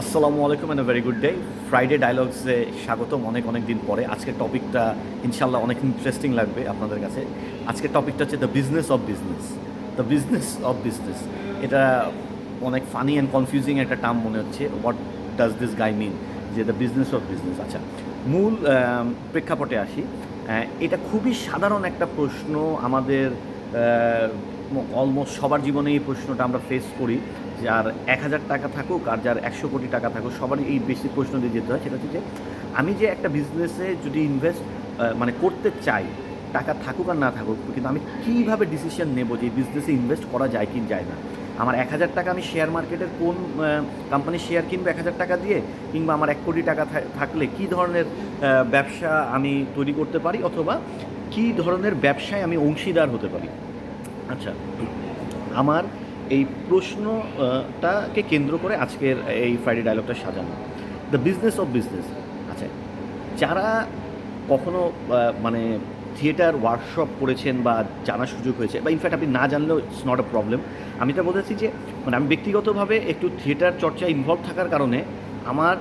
আসসালামু আলাইকুম and very good day Friday ডায়লগসে স্বাগতম অনেক অনেক দিন পরে। আজকের টপিকটা ইনশাল্লাহ অনেক ইন্টারেস্টিং লাগবে আপনাদের কাছে। আজকের টপিকটা হচ্ছে the business of business the business of business এটা অনেক ফানি অ্যান্ড কনফিউজিং একটা টার্ম মনে হচ্ছে। What does this guy mean যে দ্য বিজনেস অফ বিজনেস আচ্ছা মূল প্রেক্ষাপটে আসি। এটা খুবই সাধারণ একটা প্রশ্ন আমাদের অলমোস্ট সবার জীবনে এই প্রশ্নটা আমরা ফেস করি। যার এক হাজার টাকা থাকুক আর যার একশো কোটি টাকা থাকুক, সবারই এই বেশি প্রশ্ন দিয়ে যেতে হয়, সেটা হচ্ছে যে আমি যে একটা বিজনেসে যদি ইনভেস্ট মানে করতে চাই, টাকা থাকুক আর না থাকুক, কিন্তু আমি কীভাবে ডিসিশন নেব যে বিজনেসে ইনভেস্ট করা যায় কি যায় না? আমার এক হাজার টাকা আমি শেয়ার মার্কেটের কোন কোম্পানির শেয়ার কিনবো এক হাজার টাকা দিয়ে, কিংবা আমার এক কোটি টাকা থাকলে কী ধরনের ব্যবসা আমি তৈরি করতে পারি, অথবা কী ধরনের ব্যবসায় আমি অংশীদার হতে পারি? আচ্ছা আমার এই প্রশ্নটাকে কেন্দ্র করে আজকের এই ফ্রাইডে ডায়লগটা সাজানো। দ্য বিজনেস অফ বিজনেস আচ্ছা যারা কখনো মানে থিয়েটার ওয়ার্কশপ করেছেন বা জানার সুযোগ হয়েছে, বা ইনফ্যাক্ট আপনি না জানলেও ইটস নট আ প্রবলেম আমি এটা বলতে চাচ্ছি যে মানে আমি ব্যক্তিগতভাবে একটু থিয়েটার চর্চায় ইনভলভ থাকার কারণে আমার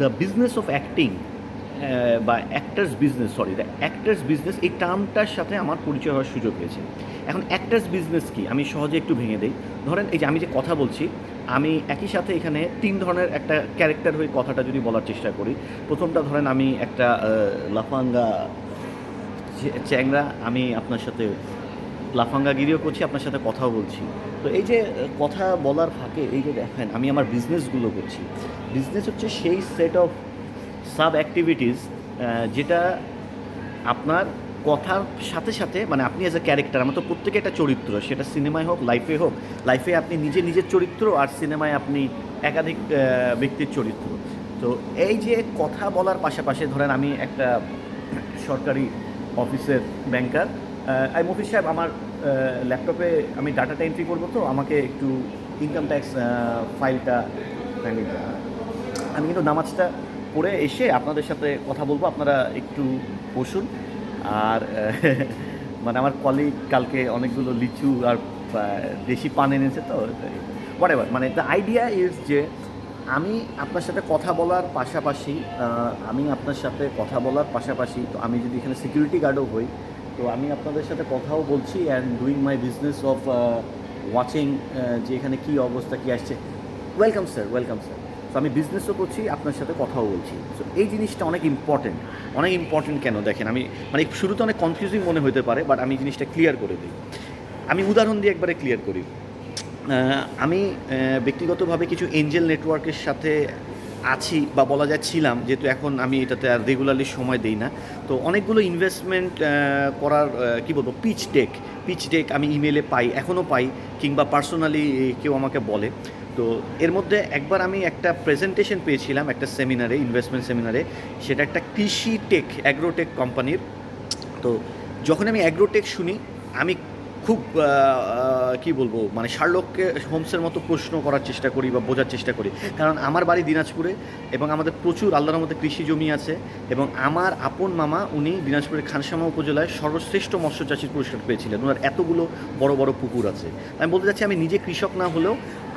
দ্য বিজনেস অফ অ্যাক্টিং বা actors business sorry the actors business এই টার্মটার সাথে আমার পরিচয় হওয়ার সুযোগ হয়েছে। এখন অ্যাক্টার্স বিজনেস কি? আমি সহজে একটু ভেঙে দিই। ধরেন এই যে আমি যে কথা বলছি, আমি একই সাথে এখানে তিন ধরনের একটা ক্যারেক্টার হয়ে কথাটা যদি বলার চেষ্টা করি। প্রথমটা ধরেন আমি একটা লাফাঙ্গা চ্যাংরা, আমি আপনার সাথে লাফাঙ্গাগিরিও করছি, আপনার সাথে কথাও বলছি। তো এই যে কথা বলার ফাঁকে এই যে দেখেন, আমি আমার বিজনেসগুলো করছি। বিজনেস হচ্ছে সেই সেট অফ সাব অ্যাক্টিভিটিস যেটা আপনার কথার সাথে সাথে মানে আপনি অ্যাজ এ ক্যারেক্টার আমার তো প্রত্যেকে একটা চরিত্র, সেটা সিনেমায় হোক লাইফে হোক লাইফে আপনি নিজে নিজের চরিত্র আর সিনেমায় আপনি একাধিক ব্যক্তির চরিত্র। তো এই যে কথা বলার পাশাপাশি ধরেন আমি একটা সরকারি অফিসের ব্যাংকার আই মফিস সাহেব, আমার ল্যাপটপে আমি ডাটাটা এন্ট্রি করব তো, আমাকে একটু ইনকাম ট্যাক্স ফাইলটা আমি কিন্তু নামাজটা পড়ে এসে আপনাদের সাথে কথা বলব, আপনারা একটু বসুন। আর মানে আমার কলিগ কালকে অনেকগুলো লিচু আর দেশি পান এনেছে তো হোয়াট এভার মানে দ্য আইডিয়া ইজ যে আমি আপনার সাথে কথা বলার পাশাপাশি আমি আপনার সাথে কথা বলার পাশাপাশি, তো আমি যদি এখানে সিকিউরিটি গার্ডও হই, তো আমি আপনাদের সাথে কথাও বলছি and doing my business of watching যে এখানে কী অবস্থা, কী আসছে। ওয়েলকাম স্যার ওয়েলকাম স্যার তো আমি বিজনেসও করছি, আপনার সাথে কথাও বলছি। সো এই জিনিসটা অনেক ইম্পর্টেন্ট অনেক ইম্পর্টেন্ট কেন দেখেন? আমি মানে শুরুতে অনেক কনফিউজিং মনে হতে পারে বাট আমি জিনিসটা ক্লিয়ার করে দিই। আমি উদাহরণ দিয়ে একবারে ক্লিয়ার করি। আমি ব্যক্তিগতভাবে কিছু এঞ্জেল নেটওয়ার্কের সাথে আছি বা বলা যায় ছিলাম, যেহেতু এখন আমি এটাতে আর রেগুলারলি সময় দিই না। তো অনেকগুলো ইনভেস্টমেন্ট করার কি বলব পিচ টেক পিচ টেক আমি ইমেলে পাই, এখনও পাই, কিংবা পার্সোনালি কেউ আমাকে বলে। তো এর মধ্যে একবার আমি একটা প্রেজেন্টেশন পেয়েছিলাম, একটা সেমিনারে ইনভেস্টমেন্ট সেমিনারে সেটা একটা কৃষি টেক অ্যাগ্রোটেক কোম্পানির তো যখন আমি অ্যাগ্রোটেক শুনি, আমি খুব কি বলব মানে শার্লককে হোমসের মতো প্রশ্ন করার চেষ্টা করি বা বোঝার চেষ্টা করি। কারণ আমার বাড়ি দিনাজপুরে এবং আমাদের প্রচুর, আল্লাহর মধ্যে কৃষি জমি আছে এবং আমার আপন মামা উনি দিনাজপুরের খানসামা উপজেলায় সর্বশ্রেষ্ঠ মৎস্য চাষির পুরস্কার পেয়েছিলেন। ওনার এতগুলো বড় বড় পুকুর আছে। আমি বলতে চাচ্ছি, আমি নিজে কৃষক না হলেও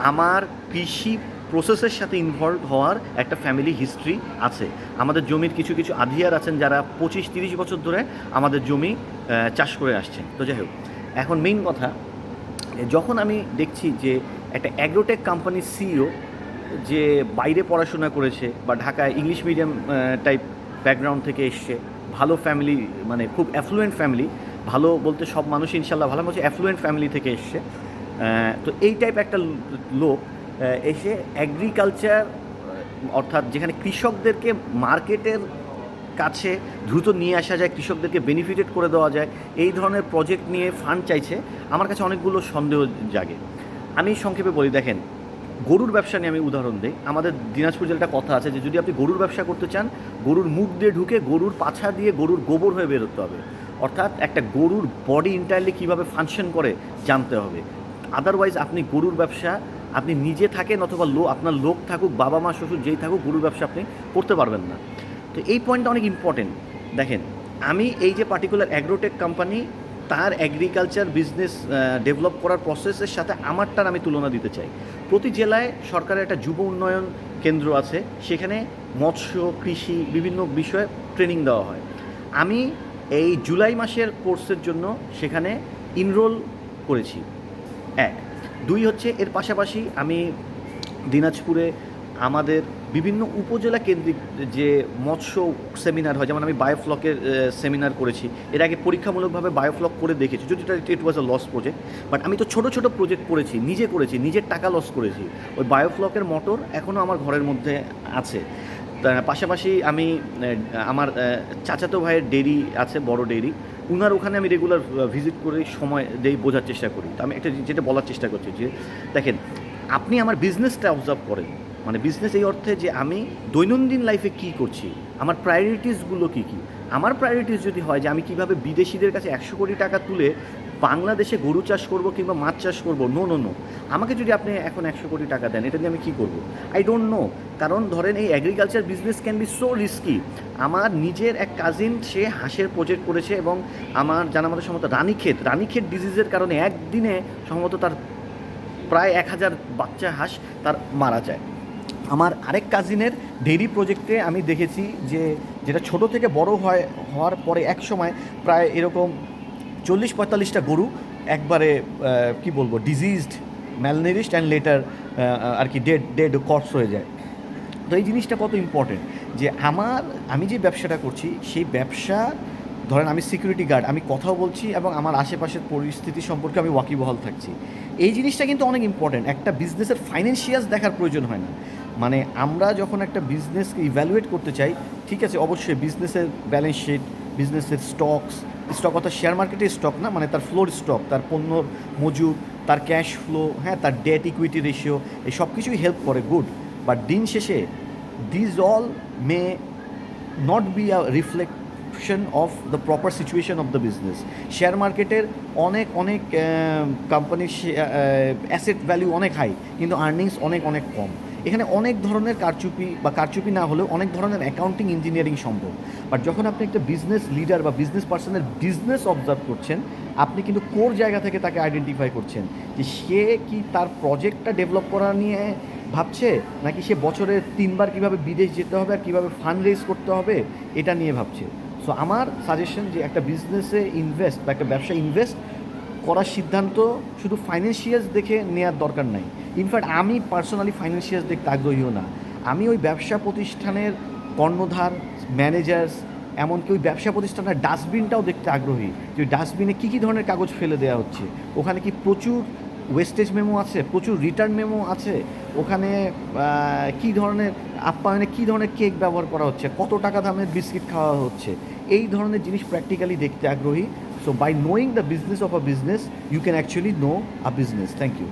আমার কৃষি প্রসেসের সাথে ইনভলভ হওয়ার একটা ফ্যামিলি হিস্ট্রি আছে। আমাদের জমির কিছু কিছু আধিয়ার আছেন যারা পঁচিশ, তিরিশ বছর ধরে আমাদের জমি চাষ করে আসছেন। তো যাই হোক। এখন মেইন কথা যখন আমি দেখছি যে একটা অ্যাগ্রোটেক কোম্পানির সিইও যে বাইরে পড়াশোনা করেছে বা ঢাকায় ইংলিশ মিডিয়াম টাইপ ব্যাকগ্রাউন্ড থেকে এসছে, ভালো ফ্যামিলি মানে খুব অ্যাফ্লুয়েন্ট ফ্যামিলি ভালো বলতে সব মানুষ ইনশাল্লাহ ভালো হচ্ছে অ্যাফ্লুয়েন্ট ফ্যামিলি থেকে এসছে তো এই টাইপ একটা লোক এসে অ্যাগ্রিকালচার অর্থাৎ যেখানে কৃষকদেরকে মার্কেটের কাছে দ্রুত নিয়ে আসা যায়, কৃষকদেরকে বেনিফিটেড করে দেওয়া যায়, এই ধরনের প্রজেক্ট নিয়ে ফান্ড চাইছে, আমার কাছে অনেকগুলো সন্দেহ জাগে। আমি সংক্ষেপে বলি, দেখেন, গরুর ব্যবসা নিয়ে আমি উদাহরণ দিই। আমাদের দিনাজপুর জেলাটা কথা আছে যে, যদি আপনি গরুর ব্যবসা করতে চান, গরুর মুখ দিয়ে ঢুকে গরুর পাছা দিয়ে গরুর গোবর হয়ে বেরোতে হবে। অর্থাৎ একটা গরুর বডি ইন্টারলি কীভাবে ফাংশন করে, জানতে হবে। আদারওয়াইজ আপনি গরুর ব্যবসা, আপনি নিজে থাকেন অথবা লো, আপনার লোক থাকুক বাবা মা শ্বশুর যেই থাকুক, গরুর ব্যবসা আপনি করতে পারবেন না। তো এই পয়েন্টটা অনেক ইম্পর্টেন্ট দেখেন, আমি এই যে পার্টিকুলার অ্যাগ্রোটেক কোম্পানি তার অ্যাগ্রিকালচার বিজনেস ডেভেলপ করার প্রসেসের সাথে আমারটার আমি তুলনা দিতে চাই। প্রতি জেলায় সরকারের একটা যুব উন্নয়ন কেন্দ্র আছে, সেখানে মৎস্য, কৃষি বিভিন্ন বিষয়ে ট্রেনিং দেওয়া হয়। আমি এই জুলাই মাসের কোর্সের জন্য সেখানে ইনরোল করেছি। এক। দুই হচ্ছে, এর পাশাপাশি আমি দিনাজপুরে আমাদের বিভিন্ন উপজেলা কেন্দ্রিক যে মৎস্য সেমিনার হয়, যেমন আমি বায়োফ্লকের সেমিনার করেছি, এর আগে পরীক্ষামূলকভাবে বায়োফ্লক করে দেখেছি, যদি it was a loss project but আমি তো ছোট ছোট প্রজেক্ট করেছি, নিজে করেছি, নিজের টাকা লস করেছি। ওই বায়োফ্লকের মোটর এখনও আমার ঘরের মধ্যে আছে। পাশাপাশি আমি আমার চাচাতো ভাইয়ের ডেরি আছে, বড় ডেরি উনার ওখানে আমি রেগুলার ভিজিট করে সময় দেই, বোঝার চেষ্টা করি। তো আমি একটা, যেটা বলার চেষ্টা করছি যে, দেখেন, আপনি আমার বিজনেসটা অবজার্ভ করেন। মানে বিজনেস এই অর্থে যে আমি দৈনন্দিন লাইফে কি করছি, আমার প্রায়োরিটিসগুলো কী কী? আমার প্রায়োরিটিস যদি হয় যে আমি কীভাবে বিদেশিদের কাছে একশো কোটি টাকা তুলে বাংলাদেশে গরু চাষ করব কিংবা মাছ চাষ করব নো নো নো আমাকে যদি আপনি এখন একশো কোটি টাকা দেন, এটা দিয়ে আমি কী করব? আই ডোন্ট নো কারণ ধরেন এই agriculture business can be so risky আমার নিজের এক কাজিন সে হাঁসের প্রজেক্ট করেছে এবং আমার জানা মতো সম্ভবত রানীক্ষেত। রানীক্ষেত ডিজিজের কারণে একদিনে সম্ভবত তার প্রায় এক হাজার বাচ্চা হাঁস তার মারা যায়। আমার আরেক কাজিনের ডেইরি প্রজেক্টে আমি দেখেছি যে যেটা ছোট থেকে বড় হয়, হওয়ার পরে এক সময় প্রায় এরকম চল্লিশ পঁয়তাল্লিশটা গরু একবারে কি বলব ডিজিজড ম্যালনেরিস্ট অ্যান্ড লেটার আর কি ডেড ডেড কর্পস হয়ে যায়। তো এই জিনিসটা কত ইম্পর্টেন্ট যে আমার, আমি যে ব্যবসাটা করছি, সেই ব্যবসা, ধরেন আমি সিকিউরিটি গার্ড আমি কথাও বলছি এবং আমার আশেপাশের পরিস্থিতি সম্পর্কে আমি ওয়াকিবহাল থাকছি। এই জিনিসটা কিন্তু অনেক ইম্পর্টেন্ট একটা বিজনেসের ফাইন্যান্সিয়ালস দেখার প্রয়োজন হয় না। মানে আমরা যখন একটা বিজনেসকে ইভ্যালুয়েট করতে চাই, ঠিক আছে, অবশ্যই বিজনেসের ব্যালেন্স শিট বিজনেসের স্টকস স্টক অর্থাৎ শেয়ার মার্কেটের স্টক না মানে তার ফ্লোর স্টক তার পণ্যর মজুদ, তার ক্যাশ ফ্লো হ্যাঁ তার ডেট ইকুইটি রেশিও এই সব কিছুই হেল্প করে গুড বাট দিন শেষে these all may not be a reflection of the proper situation of the business share মার্কেটের অনেক অনেক কোম্পানির অ্যাসেট ভ্যালু অনেক হাই কিন্তু আর্নিংস অনেক অনেক কম। এখানে অনেক ধরনের কারচুপি বা কারচুপি না হলেও অনেক ধরনের অ্যাকাউন্টিং ইঞ্জিনিয়ারিং সম্ভব। বাট যখন আপনি একটা বিজনেস লিডার বা বিজনেস পার্সনের বিজনেস অবজার্ভ করছেন, আপনি কিন্তু কোর জায়গা থেকে তাকে আইডেন্টিফাই করছেন যে সে কি তার প্রজেক্টটা ডেভেলপ করা নিয়ে ভাবছে, নাকি সে বছরে তিনবার কীভাবে বিদেশ যেতে হবে আর কীভাবে ফান্ড রেজ করতে হবে, এটা নিয়ে ভাবছে। সো আমার সাজেশন যে একটা বিজনেসে ইনভেস্ট বা একটা ব্যবসা ইনভেস্ট করার সিদ্ধান্ত শুধু ফাইন্যান্সিয়ালস দেখে নেওয়ার দরকার নাই। ইনফ্যাক্ট আমি পার্সোনালি ফাইন্যান্সিয়ালস দেখতে আগ্রহীও না। আমি ওই ব্যবসা প্রতিষ্ঠানের কর্ণধার, ম্যানেজার্স, এমনকি ওই ব্যবসা প্রতিষ্ঠানের ডাস্টবিনটাও দেখতে আগ্রহী যে ডাস্টবিনে কী কী ধরনের কাগজ ফেলে দেওয়া হচ্ছে। ওখানে কি প্রচুর ওয়েস্টেজ মেমো আছে, প্রচুর রিটার্ন মেমো আছে, ওখানে কী ধরনের আপ্যায়নে কী ধরনের কেক ব্যবহার করা হচ্ছে, কত টাকা দামের বিস্কিট খাওয়া হচ্ছে, এই ধরনের জিনিস প্র্যাকটিক্যালি দেখতে আগ্রহী। So by knowing the business of a business you can actually know a business thank you